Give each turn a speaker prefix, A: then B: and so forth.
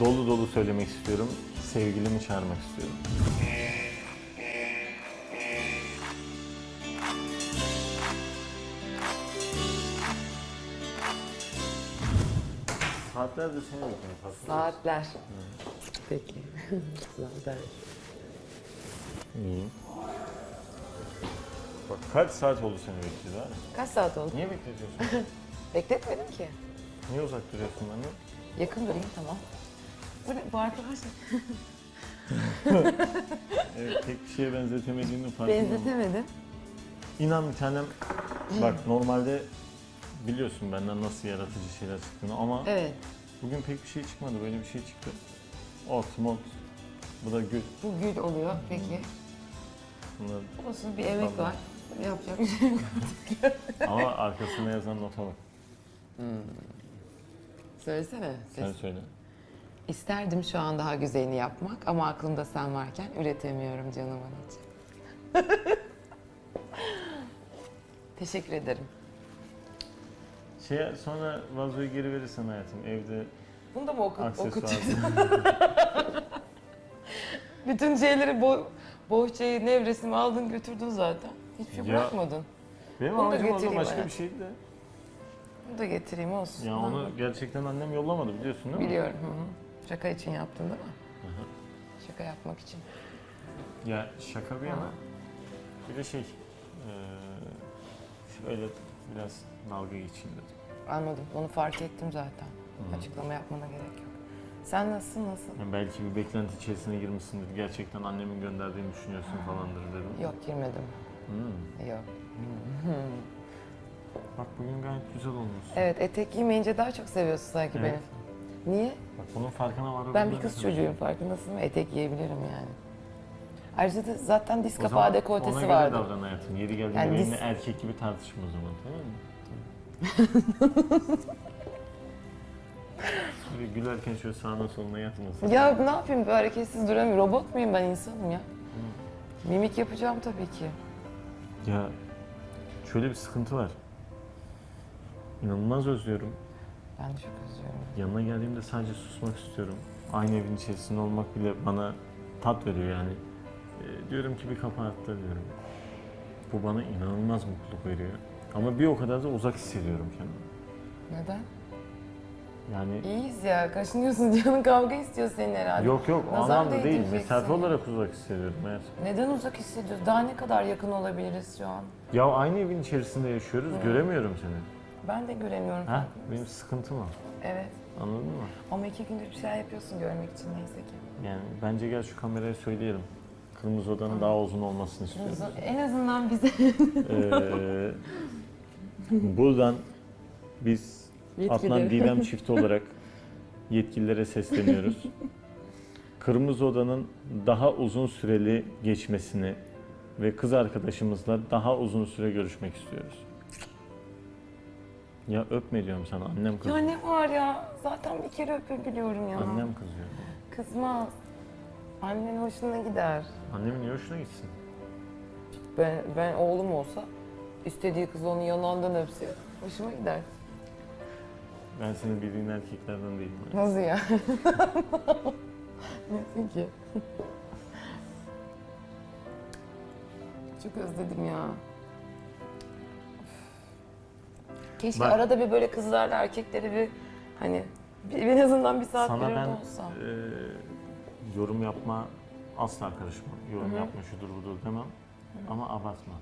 A: dolu dolu söylemek istiyorum. Sevgilimi çağırmak istiyorum. Saatlerdir seni bekliyorum.
B: Saatler. Peki. Saatler.
A: İyi. Bak kaç saat oldu seni bekliyor ha?
B: Kaç saat oldu?
A: Niye bekletiyorsun?
B: Bekletmedim ki.
A: Niye uzak duruyorsun benden?
B: Yakın durayım tamam. Bu, ne, bu arkadaş
A: Evet, tek bir şeye benzetemediğinin farkındayım.
B: benzetemedim.
A: İnan bir tanem, bak normalde biliyorsun benden nasıl yaratıcı şeyler çıktığını ama
B: Evet.
A: bugün pek bir şey çıkmadı, böyle bir şey çıktı. Ot, mot, bu da gül.
B: Bu gül oluyor peki.
A: Bunlar...
B: Olsun bir emek
A: Tamam.
B: var. Yapacak bir şey yok.
A: ama arkasında yazan nota bak.
B: Söylesene.
A: Sen söyle.
B: İsterdim şu an daha güzelini yapmak ama aklımda sen varken üretemiyorum canım anacığım. Teşekkür ederim.
A: Şeye, sonra vazoyu geri verirsen hayatım evde
B: Bunu da mı oku
A: aksesuar.
B: okutayım? Bütün şeyleri, bo bohçayı, nevresimi aldın götürdün zaten. Hiçbir şey
A: Ya,
B: bırakmadın.
A: Benim
B: Onu da
A: amacım orada başka
B: hayatım.
A: bir şeydi de.
B: Bunu da getireyim olsun.
A: Ya onu gerçekten annem yollamadı biliyorsun değil mi?
B: Biliyorum. Hı hı. Şaka için yaptın değil mi? Şaka yapmak için.
A: Ya şaka bir yana. Bir de şey, eee şöyle biraz dalga geçeyim dedim.
B: Anladım. Onu fark ettim zaten. Açıklama yapmana gerek yok. Sen nasılsın, nasıl?
A: Yani belki bir beklenti içerisine girmişsindir. Gerçekten annemin gönderdiğini düşünüyorsun falandır dedim.
B: Yok girmedim.
A: Hmm.
B: Yok.
A: Bak bugün gayet güzel olmuşsun.
B: Evet etek giymeyince daha çok seviyorsun sanki
A: Evet.
B: beni. Niye?
A: Bak bunun farkına var.
B: Ben bir kız çocuğuyum farkındasın mı? Etek giyebilirim yani. Ayrıca da zaten diz kapağı dekoltesi
A: ona
B: vardı.
A: göre davran hayatım. Yeri geldiğinde
B: Yani
A: benimle
B: diz-
A: erkek gibi tartışma o zaman tamam mı? Şöyle gülerken şöyle sağına soluna yatmasın.
B: Ya ne yapayım böyle hareketsiz duramıyorum. Robot muyum ben insanım ya. Mimik yapacağım tabii ki.
A: Ya şöyle bir sıkıntı var. İnanılmaz özlüyorum.
B: Ben de çok özlüyorum.
A: Yanına geldiğimde sadece susmak istiyorum. Aynı evin içerisinde olmak bile bana tat veriyor yani. Ee, diyorum ki bir kapı attı diyorum. Bu bana inanılmaz mutluluk veriyor. Ama bir o kadar da uzak hissediyorum kendimi.
B: Neden?
A: Yani
B: İyiyiz ya. Kaşınıyorsun canın kavga istiyor senin herhalde.
A: yok yok o
B: Nazar
A: anlamda değil.
B: değdireceksin
A: Mesafe olarak uzak hissediyorum hayatım.
B: Neden uzak hissediyorsun? Daha ne kadar yakın olabiliriz şu an?
A: Ya aynı evin içerisinde yaşıyoruz. Göremiyorum seni.
B: Ben de göremiyorum.
A: Ha? Benim sıkıntım o.
B: Evet.
A: Anladın mı?
B: Ama iki gündür bir şeyler yapıyorsun görmek için neyse ki.
A: Yani bence gel şu kameraya söyleyelim. Kırmızı odanın daha uzun olmasını istiyoruz.
B: En azından bize
A: Ee, buradan biz Adnan Didem çifti olarak yetkililere sesleniyoruz. Kırmızı Oda'nın daha uzun süreli geçmesini ve kız arkadaşımızla daha uzun süre görüşmek istiyoruz. Ya öpme diyorum sana annem
B: Ya
A: kızıyor.
B: ne var ya? Zaten bir kere öpebiliyorum ya.
A: Annem kızıyor.
B: Kızmaz. Annen hoşuna gider.
A: Annemin niye hoşuna gitsin?
B: Ben, ben oğlum olsa istediği kız onun yanağından öpse hoşuma gider.
A: Ben senin bildiğin erkeklerden değilim.
B: Nasıl ya? Nesin ki? Çok özledim ya. Keşke
A: Bak-
B: arada bir böyle kızlarla erkekleri bir hani bir, en azından bir saat
A: Sana ben
B: olsa.
A: e, yorum yapma asla karışma. Yorum yapma şudur budur demem. Ama abartma.